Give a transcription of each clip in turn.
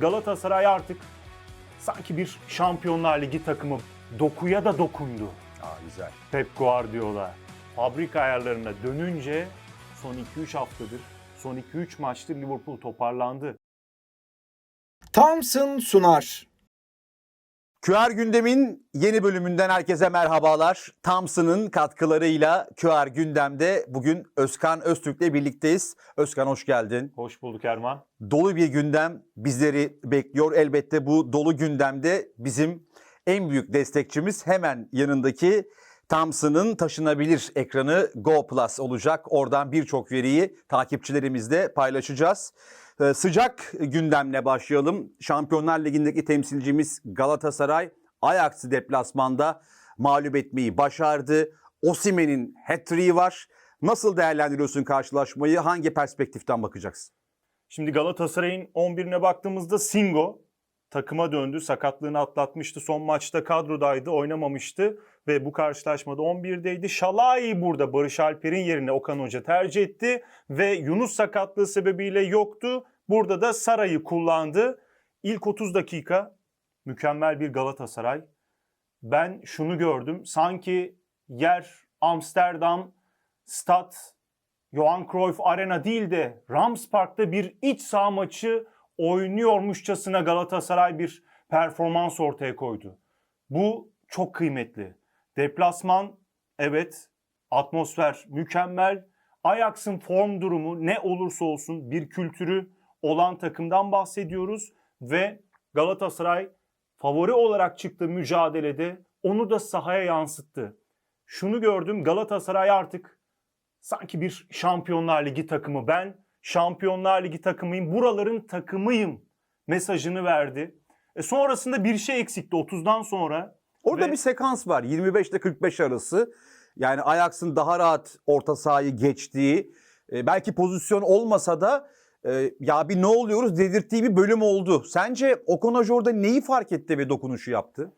Galatasaray artık sanki bir Şampiyonlar Ligi takımı dokuya da dokundu. Aa güzel. Pep Guardiola fabrika ayarlarına dönünce son 2-3 haftadır, son 2-3 maçtır Liverpool toparlandı. Thompson sunar. QR gündemin yeni bölümünden herkese merhabalar. Thompson'ın katkılarıyla QR gündemde bugün Özkan Öztürk'le birlikteyiz. Özkan hoş geldin. Hoş bulduk Erman. Dolu bir gündem bizleri bekliyor. Elbette bu dolu gündemde bizim en büyük destekçimiz hemen yanındaki Thompson'ın taşınabilir ekranı Go Plus olacak. Oradan birçok veriyi takipçilerimizle paylaşacağız. Ee, Sıcak gündemle başlayalım. Şampiyonlar Ligi'ndeki temsilcimiz Galatasaray Ajax'ı deplasmanda mağlup etmeyi başardı. Osimen'in hat-trick'i var. Nasıl değerlendiriyorsun karşılaşmayı? Hangi perspektiften bakacaksın? Şimdi Galatasaray'ın 11'ine baktığımızda Singo takıma döndü. Sakatlığını atlatmıştı. Son maçta kadrodaydı, oynamamıştı ve bu karşılaşmada 11'deydi. Şalai burada Barış Alper'in yerine Okan Hoca tercih etti ve Yunus sakatlığı sebebiyle yoktu. Burada da Saray'ı kullandı. İlk 30 dakika mükemmel bir Galatasaray. Ben şunu gördüm. Sanki yer Amsterdam, Stad, Johan Cruyff Arena değil de Rams Park'ta bir iç saha maçı oynuyormuşçasına Galatasaray bir performans ortaya koydu. Bu çok kıymetli. Deplasman evet atmosfer mükemmel. Ajax'ın form durumu ne olursa olsun bir kültürü olan takımdan bahsediyoruz ve Galatasaray favori olarak çıktığı mücadelede onu da sahaya yansıttı. Şunu gördüm Galatasaray artık sanki bir Şampiyonlar Ligi takımı. Ben Şampiyonlar Ligi takımıyım, buraların takımıyım mesajını verdi. E sonrasında bir şey eksikti 30'dan sonra. Orada Ve- bir sekans var 25 ile 45 arası. Yani Ajax'ın daha rahat orta sahayı geçtiği, e, belki pozisyon olmasa da e, ya bir ne oluyoruz dedirttiği bir bölüm oldu. Sence Hoca orada neyi fark etti ve dokunuşu yaptı?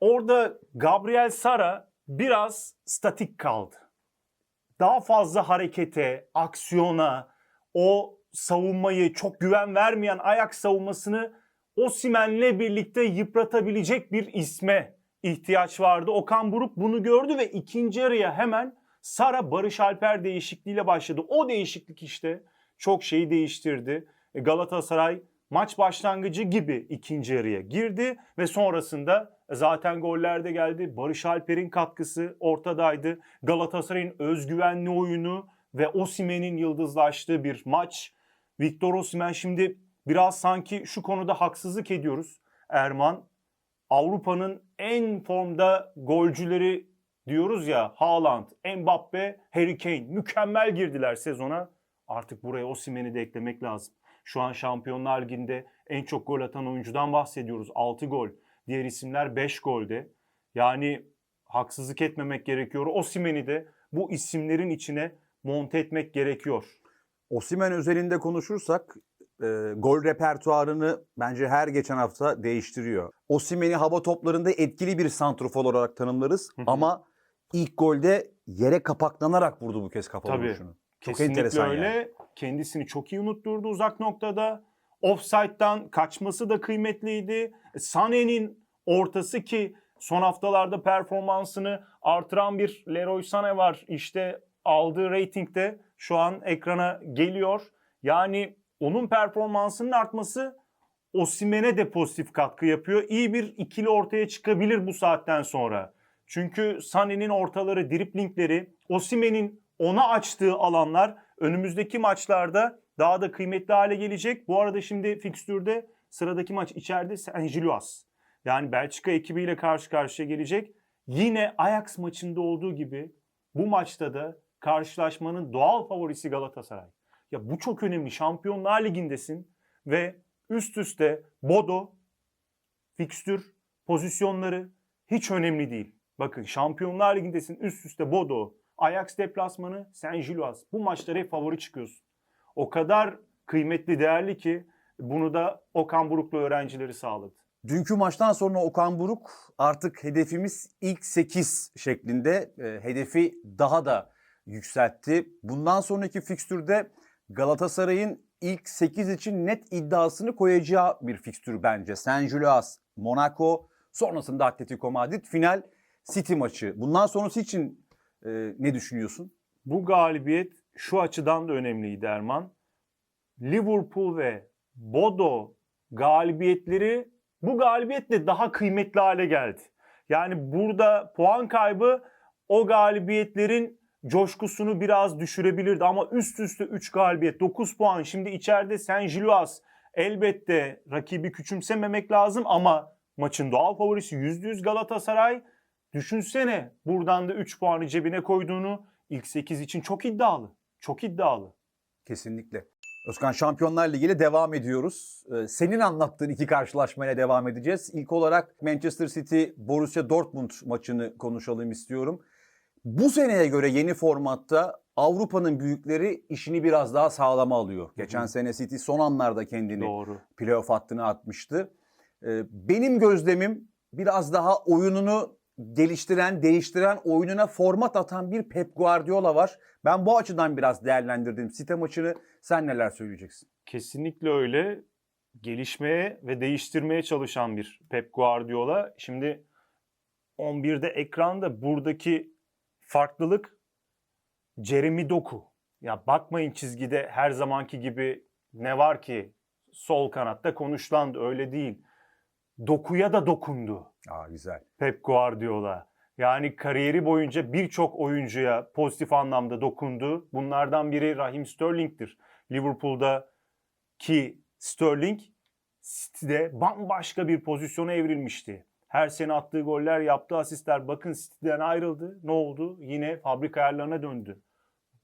Orada Gabriel Sara biraz statik kaldı. Daha fazla harekete, aksiyona, o savunmayı çok güven vermeyen ayak savunmasını Osimen'le birlikte yıpratabilecek bir isme ihtiyaç vardı. Okan Buruk bunu gördü ve ikinci yarıya hemen Sara Barış Alper değişikliğiyle başladı. O değişiklik işte çok şeyi değiştirdi. E, Galatasaray maç başlangıcı gibi ikinci yarıya girdi ve sonrasında zaten goller de geldi. Barış Alper'in katkısı ortadaydı. Galatasaray'ın özgüvenli oyunu ve Osimen'in yıldızlaştığı bir maç. Victor Osimhen şimdi biraz sanki şu konuda haksızlık ediyoruz. Erman Avrupa'nın en formda golcüleri diyoruz ya Haaland, Mbappe, Harry Kane mükemmel girdiler sezona. Artık buraya Osimhen'i de eklemek lazım. Şu an Şampiyonlar Ligi'nde en çok gol atan oyuncudan bahsediyoruz. 6 gol. Diğer isimler 5 golde. Yani haksızlık etmemek gerekiyor. Osimhen'i de bu isimlerin içine monte etmek gerekiyor. Osimen özelinde konuşursak e, gol repertuarını bence her geçen hafta değiştiriyor. Osimen'i hava toplarında etkili bir santrofor olarak tanımlarız ama ilk golde yere kapaklanarak vurdu bu kez kapalı Tabii. vuruşunu. Çok Kesinlikle enteresan öyle. yani. Kendisini çok iyi unutturdu uzak noktada. Offside'dan kaçması da kıymetliydi. Sané'nin ortası ki son haftalarda performansını artıran bir Leroy Sané var. İşte aldığı reytingde şu an ekrana geliyor. Yani onun performansının artması Osimhen'e de pozitif katkı yapıyor. İyi bir ikili ortaya çıkabilir bu saatten sonra. Çünkü Sané'nin ortaları, driplingleri, Osimhen'in ona açtığı alanlar önümüzdeki maçlarda daha da kıymetli hale gelecek. Bu arada şimdi fikstürde sıradaki maç içeride Saint Gilloise. Yani Belçika ekibiyle karşı karşıya gelecek. Yine Ajax maçında olduğu gibi bu maçta da karşılaşmanın doğal favorisi Galatasaray. Ya bu çok önemli. Şampiyonlar Ligi'ndesin ve üst üste Bodo, fikstür, pozisyonları hiç önemli değil. Bakın Şampiyonlar Ligi'ndesin üst üste Bodo, Ajax deplasmanı, Saint Gilloise. Bu maçlara hep favori çıkıyorsun. O kadar kıymetli, değerli ki bunu da Okan Buruklu öğrencileri sağladı. Dünkü maçtan sonra Okan Buruk artık hedefimiz ilk 8 şeklinde e, hedefi daha da yükseltti. Bundan sonraki fikstürde Galatasaray'ın ilk 8 için net iddiasını koyacağı bir fikstür bence. Saint Gilloise, Monaco, sonrasında Atletico Madrid, final City maçı. Bundan sonrası için e, ne düşünüyorsun? Bu galibiyet şu açıdan da önemliydi Erman. Liverpool ve Bodo galibiyetleri bu galibiyetle daha kıymetli hale geldi. Yani burada puan kaybı o galibiyetlerin coşkusunu biraz düşürebilirdi ama üst üste 3 galibiyet 9 puan şimdi içeride Saint Gilloise elbette rakibi küçümsememek lazım ama maçın doğal favorisi %100 Galatasaray düşünsene buradan da 3 puanı cebine koyduğunu ilk 8 için çok iddialı. Çok iddialı. Kesinlikle. Özkan Şampiyonlar Ligi ile devam ediyoruz. Ee, Senin anlattığın iki karşılaşmayla devam edeceğiz. İlk olarak Manchester City Borussia Dortmund maçını konuşalım istiyorum. Bu seneye göre yeni formatta Avrupa'nın büyükleri işini biraz daha sağlama alıyor. Geçen hı. sene City son anlarda kendini Doğru. playoff hattına atmıştı. Ee, Benim gözlemim biraz daha oyununu geliştiren, değiştiren, oyununa format atan bir Pep Guardiola var. Ben bu açıdan biraz değerlendirdim City maçını. Sen neler söyleyeceksin? Kesinlikle öyle. Gelişmeye ve değiştirmeye çalışan bir Pep Guardiola. Şimdi 11'de ekranda buradaki farklılık Jeremy Doku. Ya bakmayın çizgide her zamanki gibi ne var ki sol kanatta konuşlandı öyle değil. Dokuya da dokundu. Aa güzel. Pep Guardiola. Yani kariyeri boyunca birçok oyuncuya pozitif anlamda dokundu. Bunlardan biri Raheem Sterling'tir. Liverpool'da ki Sterling City'de bambaşka bir pozisyona evrilmişti. Her sene attığı goller, yaptığı asistler. Bakın City'den ayrıldı. Ne oldu? Yine fabrika ayarlarına döndü.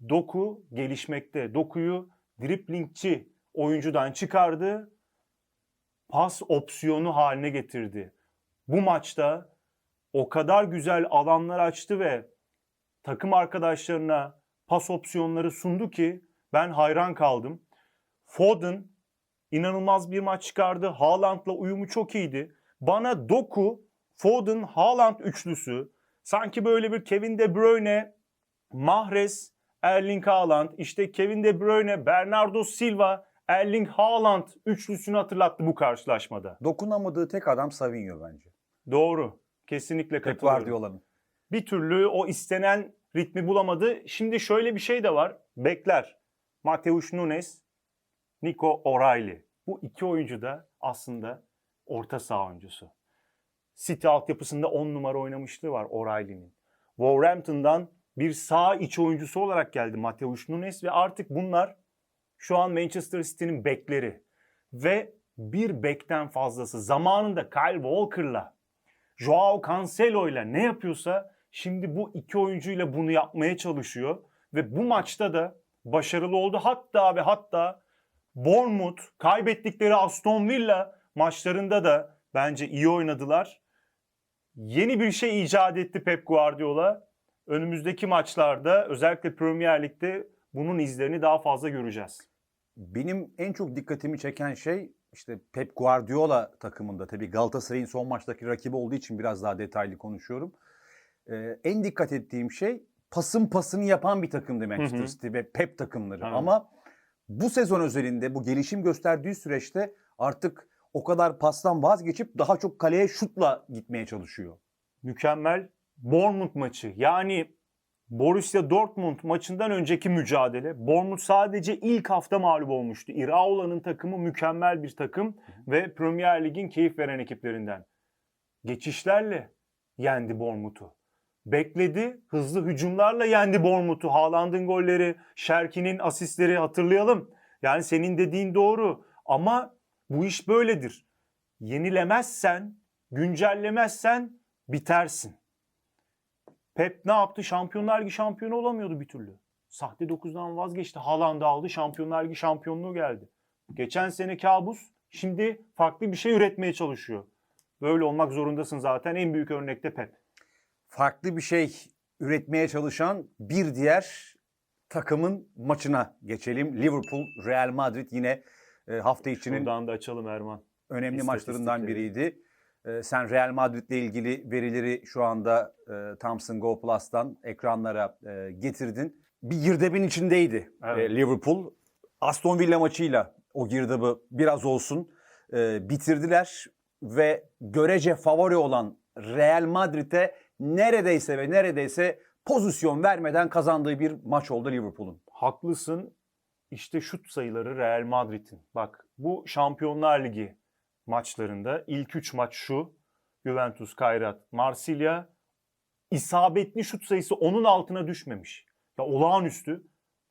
Doku gelişmekte. Dokuyu driplingçi oyuncudan çıkardı. Pas opsiyonu haline getirdi. Bu maçta o kadar güzel alanlar açtı ve takım arkadaşlarına pas opsiyonları sundu ki ben hayran kaldım. Foden inanılmaz bir maç çıkardı. Haaland'la uyumu çok iyiydi. Bana Doku, Foden, Haaland üçlüsü sanki böyle bir Kevin De Bruyne, Mahrez, Erling Haaland, işte Kevin De Bruyne, Bernardo Silva, Erling Haaland üçlüsünü hatırlattı bu karşılaşmada. Dokunamadığı tek adam Savinho bence. Doğru. Kesinlikle katılıyorum. Guardiola'nın. bir türlü o istenen ritmi bulamadı. Şimdi şöyle bir şey de var. Bekler. Mateus Nunes, Nico O'Reilly. Bu iki oyuncu da aslında orta saha oyuncusu. City altyapısında 10 numara oynamışlığı var O'Reilly'nin. Wolverhampton'dan bir sağ iç oyuncusu olarak geldi Mateus Nunes ve artık bunlar şu an Manchester City'nin bekleri. Ve bir bekten fazlası zamanında Kyle Walker'la Joao Cancelo'yla ne yapıyorsa şimdi bu iki oyuncuyla bunu yapmaya çalışıyor. Ve bu maçta da başarılı oldu. Hatta ve hatta Bournemouth kaybettikleri Aston Villa maçlarında da bence iyi oynadılar. Yeni bir şey icat etti Pep Guardiola. Önümüzdeki maçlarda özellikle Premier Lig'de bunun izlerini daha fazla göreceğiz. Benim en çok dikkatimi çeken şey işte Pep Guardiola takımında tabii Galatasaray'ın son maçtaki rakibi olduğu için biraz daha detaylı konuşuyorum. Ee, en dikkat ettiğim şey pasın pasını yapan bir takımdı Manchester Hı hı. City ve Pep takımları. Evet. Ama bu sezon özelinde bu gelişim gösterdiği süreçte artık o kadar pastan vazgeçip daha çok kaleye şutla gitmeye çalışıyor. mükemmel Bournemouth maçı. Yani Borussia Dortmund maçından önceki mücadele. Bournemouth sadece ilk hafta mağlup olmuştu. Iraola'nın takımı mükemmel bir takım ve Premier Lig'in keyif veren ekiplerinden. Geçişlerle yendi Bournemouth'u. Bekledi, hızlı hücumlarla yendi Bournemouth'u. Haaland'ın golleri, Şerki'nin asistleri hatırlayalım. Yani senin dediğin doğru ama bu iş böyledir. Yenilemezsen, güncellemezsen bitersin. Pep ne yaptı? Şampiyonlar Ligi şampiyonu olamıyordu bir türlü. Sahte 9'dan vazgeçti. Haaland'ı aldı. Şampiyonlar Ligi şampiyonluğu geldi. Geçen sene kabus. Şimdi farklı bir şey üretmeye çalışıyor. Böyle olmak zorundasın zaten. En büyük örnekte Pep. Farklı bir şey üretmeye çalışan bir diğer takımın maçına geçelim. Liverpool Real Madrid yine e, hafta içinin Şuradan da açalım Erman. önemli maçlarından biriydi. Ee, sen Real Madrid'le ilgili verileri şu anda e, Thompson Go Plus'tan ekranlara e, getirdin. Bir girdebin içindeydi Evet. e, Liverpool. Aston Villa maçıyla o girdabı biraz olsun e, bitirdiler ve görece favori olan Real Madrid'e neredeyse ve neredeyse pozisyon vermeden kazandığı bir maç oldu Liverpool'un. Haklısın. İşte şut sayıları Real Madrid'in. Bak bu Şampiyonlar Ligi maçlarında ilk 3 maç şu. Juventus, Kayrat, Marsilya. İsabetli şut sayısı onun altına düşmemiş. Ya olağanüstü.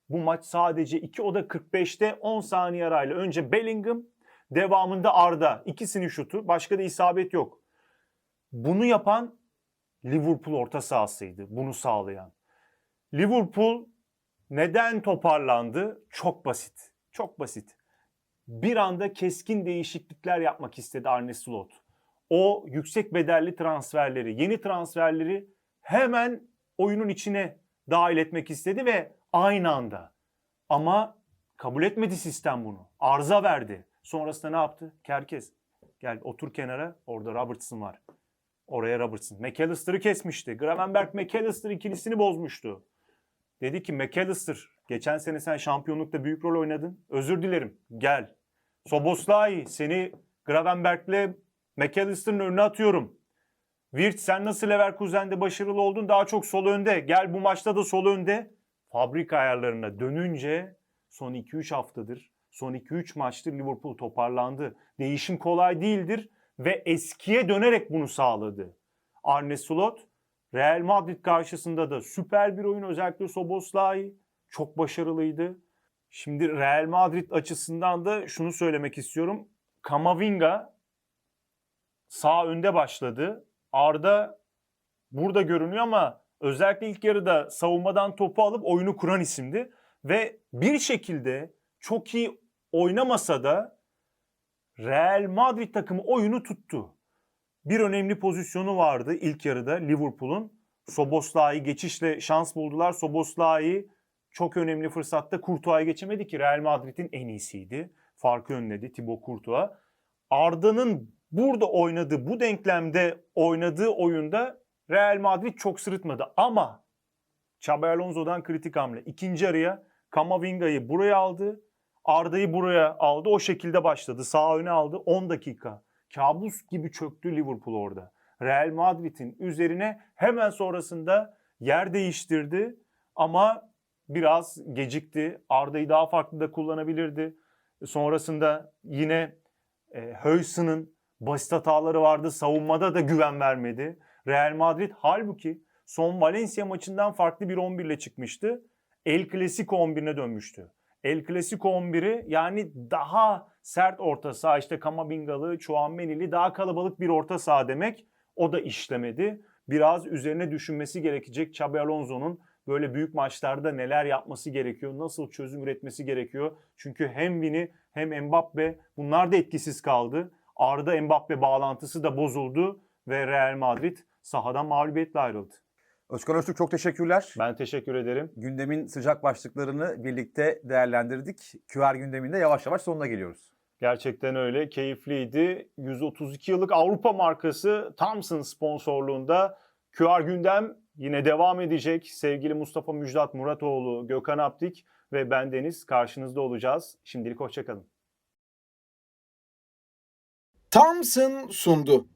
Bu maç sadece 2 o da 45'te 10 saniye arayla. Önce Bellingham, devamında Arda. İkisinin şutu. Başka da isabet yok. Bunu yapan Liverpool orta sahasıydı. Bunu sağlayan. Liverpool neden toparlandı? Çok basit. Çok basit. Bir anda keskin değişiklikler yapmak istedi Arne Slot. O yüksek bedelli transferleri, yeni transferleri hemen oyunun içine dahil etmek istedi ve aynı anda. Ama kabul etmedi sistem bunu. Arıza verdi. Sonrasında ne yaptı? Kerkez. Gel otur kenara. Orada Robertson var. Oraya Robertson. McAllister'ı kesmişti. Gravenberg McAllister ikilisini bozmuştu. Dedi ki McAllister geçen sene sen şampiyonlukta büyük rol oynadın. Özür dilerim. Gel. Soboslai seni Gravenberg'le McAllister'ın önüne atıyorum. Wirtz sen nasıl Leverkusen'de başarılı oldun? Daha çok sol önde. Gel bu maçta da sol önde. Fabrika ayarlarına dönünce son 2-3 haftadır, son 2-3 maçtır Liverpool toparlandı. Değişim kolay değildir ve eskiye dönerek bunu sağladı. Arne Slot Real Madrid karşısında da süper bir oyun özellikle Soboslai çok başarılıydı. Şimdi Real Madrid açısından da şunu söylemek istiyorum. Kamavinga sağ önde başladı. Arda burada görünüyor ama özellikle ilk yarıda savunmadan topu alıp oyunu kuran isimdi. Ve bir şekilde çok iyi oynamasa da Real Madrid takımı oyunu tuttu. Bir önemli pozisyonu vardı ilk yarıda Liverpool'un. Soboslai geçişle şans buldular. Soboslai çok önemli fırsatta Courtois'ı geçemedi ki Real Madrid'in en iyisiydi. Farkı önledi Thibaut Courtois. Arda'nın burada oynadığı, bu denklemde oynadığı oyunda Real Madrid çok sırıtmadı. Ama Xabi Alonso'dan kritik hamle. İkinci araya Kamavinga'yı buraya aldı. Arda'yı buraya aldı. O şekilde başladı. Sağ öne aldı. 10 dakika. Kabus gibi çöktü Liverpool orada. Real Madrid'in üzerine hemen sonrasında yer değiştirdi. Ama biraz gecikti. Arda'yı daha farklı da kullanabilirdi. Sonrasında yine e, Höysen'ın basit hataları vardı. Savunmada da güven vermedi. Real Madrid halbuki son Valencia maçından farklı bir 11 ile çıkmıştı. El Clasico 11'ine dönmüştü. El Clasico 11'i yani daha sert orta saha işte Kamabingalı, Chouameni'li daha kalabalık bir orta saha demek. O da işlemedi. Biraz üzerine düşünmesi gerekecek Xabi Alonso'nun böyle büyük maçlarda neler yapması gerekiyor, nasıl çözüm üretmesi gerekiyor. Çünkü hem Vini hem Mbappe bunlar da etkisiz kaldı. Arda Mbappe bağlantısı da bozuldu ve Real Madrid sahadan mağlubiyetle ayrıldı. Özkan Öztürk çok teşekkürler. Ben teşekkür ederim. Gündemin sıcak başlıklarını birlikte değerlendirdik. QR gündeminde yavaş yavaş sonuna geliyoruz. Gerçekten öyle. Keyifliydi. 132 yıllık Avrupa markası Thompson sponsorluğunda QR gündem yine devam edecek. Sevgili Mustafa Müjdat Muratoğlu, Gökhan Aptik ve ben Deniz karşınızda olacağız. Şimdilik hoşçakalın. Thompson sundu.